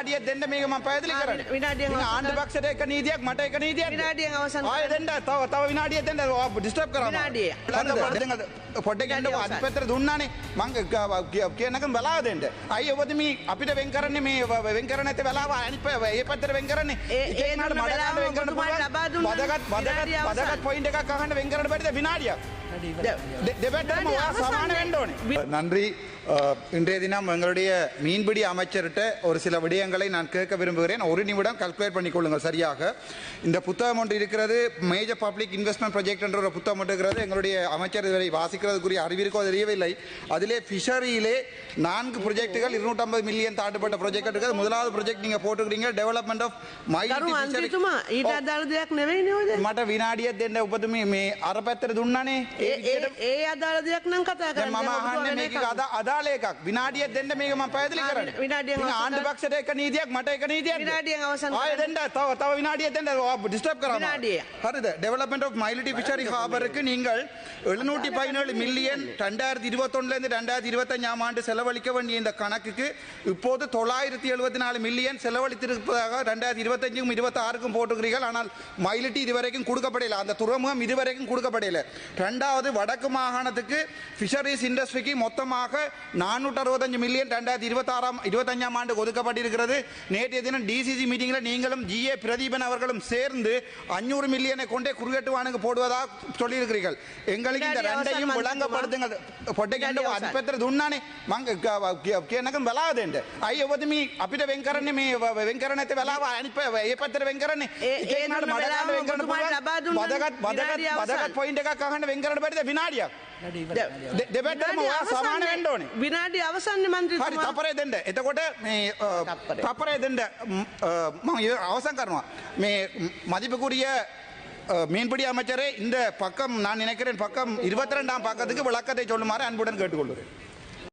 විනාඩියක් දෙන්න මේක මම පැහැදිලි කරන්නේ. විනාඩියක් ආණ්ඩු පක්ෂයට එක නීතියක් මට එක නීතියක්. විනාඩියෙන් අවසන් ආයෙ කරන්න. දෙන්න තව තව විනාඩියක් දෙන්න ඩිස්ටර්බ් කරා. විනාඩිය. පොඩ්ඩක් ඉන්නකො විනාඩිය අනිත් පැත්තට දුන්නානේ. මං කියනකම් වෙලාව දෙන්න. අයි ඔබද මේ අපිට වෙන් කරන්නේ මේ වෙන් කරන්නේ නැති වෙලාව අනිත් ඒ පැත්තට වෙන් කරන්නේ. ඒ- දුන්න මඩ වෙන් කරන්න පුළුවන්. වදගත් වදගත්. වදගත් පොයින්ට් එකක් අහන්න වෙන් කරන්න බැරිද විනාඩියක්? දෙ- දෙපැත්තටම வினாடி ஒரே சமானம் அவசானம். வேண்டும். நன்றி அஹ், இன்றைய தினம் எங்களுடைய மீன்பிடி அமைச்சர்கிட்ட ஒரு சில விடயங்களை நான் கேட்க விரும்புகிறேன் ஒரு நிமிடம் கல்குலேட் பண்ணிக்கொள்ளுங்கள் சரியாக இந்த புத்தகம் ஒன்று இருக்கிறது மேஜர் பப்ளிக் இன்வெஸ்ட்மெண்ட் ப்ராஜெக்ட் என்ற ஒரு புத்தகம் ஒன்று இருக்கிறது எங்களுடைய அமைச்சர் இதுவரை வாசிக்கிறதுக்குரிய அறிவிற்கோ தெரியவில்லை அதிலே ஃபிஷரியிலே நான்கு ப்ரொஜெக்டுகள் இருநூற்றம்பது மில்லியன் தாண்டுபட்ட ப்ராஜெக்ட் இருக்குது முதலாவது ப்ராஜெக்ட் நீங்கள் போட்டுக்கிறீங்க டெவலப்மெண்ட் ஆஃப் කරු අන්තිතුමා ඊට අදාළ දෙයක් නෙවෙයි නෝද මට විනාඩියක් දෙන්න උපතුමේ මේ අර පැත්තට දුන්නානේ ඒ විදිහට ඒ අදාළ දෙයක් නම් කතා දැන් කරන්න මම අහන්නේ මේක අදා අදාළ එකක් විනාඩියක් දෙන්න මේක මම පැහැදිලි ආ, කරන්නේ විනාඩියෙන් ඉතින් අවසන් ආණ්ඩු කරන්න. පක්ෂයට එක නීතියක් මට එක නීතියක් විනාඩියෙන් අවසන් ආයෙ කරන්න. දෙන්න තව තව විනාඩියක් දෙන්න ඩිස්ටර්බ් කරා විනාඩිය. හරිද டெவலப்மெண்ட் ஆஃப் மைலிட்டி ஃபிஷரி ஹார்பருக்கு நீங்கள் எழுநூற்றி பதினேழு மில்லியன் ரெண்டாயிரத்தி இருபத்தொன்னுலேருந்து ரெண்டாயிரத்தி இருபத்தஞ்சாம் ஆண்டு செலவழிக்க வேண்டிய இந்த கணக்குக்கு இப்போது தொள்ளாயிரத்தி எழுபத்தி நாலு மில்லியன் செலவழித்திருப்பதாக ரெண்டாயிரத்தி இருபத்தஞ்சுக்கும் இருபத்தாறுக்கும் போட்டுக்கிறீர்கள் ஆனால் மைலிட்டி இதுவரைக்கும் கொடுக்கப்படல அந்த துறைமுகம் இதுவரைக்கும் கொடுக்கப்படல ரெண்டாவது வடக்கு மாகாணத்துக்கு ஃபிஷரிஸ் இண்டஸ்ட்ரிக்கு மொத்தமாக நானூற்று அறுபத்தஞ்சு மில்லியன் ரெண்டாயிரத்தி இருபத்தாறாம் இருபத்தஞ்சாம் ஆண்டு ஒதுக்கப்பட்டிருக்கிறது. நேற்றைய தினம் டிசிசி மீட்டிங்கில் நீங்களும் ஜிஏ பிரதீபன் அவர்களும் சேர்ந்து அஞ்சூறு மில்லியனை கொண்டே குறுக்கெட்டுவானுக்கு போடுவதாக சொல்லியிருக்கிறீர்கள். எங்களுக்கு இந்த ரெண்டையும் விளங்கப்படுத்துங்கள். పొట్టగండి అతిపెద్ద దున్నాని మంగ కీనకం వెలాదేండి అయ్యి ఇవ్వదు మీ అప్పిట వెంకరణి మీ వెంకరణ్ అయితే వెలా ఏ పెద్ద వెంకరణి మదగత్ మదగత్ మదగత్ పోయింటే కాకుండా వెంకరణ పెడితే කරන්නේ. ඒ- එක ඒ එක්කෙනාට දුන්න මඩ ගන්න වෙලාව වෙන් කරන්න ඔබතුමාට පුළුවන්. ලබා දුන්නානේ. වදගත් වදගත් විනාඩි අවසන්. වදගත් පොයින්ට් එකක් අහන්න වෙන් කරන්න බැරිද විනාඩියක්? දෙ- දෙපැත්තටම ඔයා සමාන වෙන්න ඕනේ. විනාඩි අවසන්න හරි මන්ත්‍රීතුමා තපරේ දෙන්න. එතකොට මේ අ, තප්පරේ. තපරේ දෙන්න ම්, අ, මම ඉව අවසන් කරනවා. මේ ம், மதிப்புக்குரிய அ, மீன்பிடி அமைச்சரே இந்த பக்கம் நான் நினைக்கிறேன் பக்கம் இருபத்தி ரெண்டாம் பக்கத்துக்கு விளக்கத்தை சொல்லுமாறு அன்புடன் கேட்டுக்கொள்கிறேன்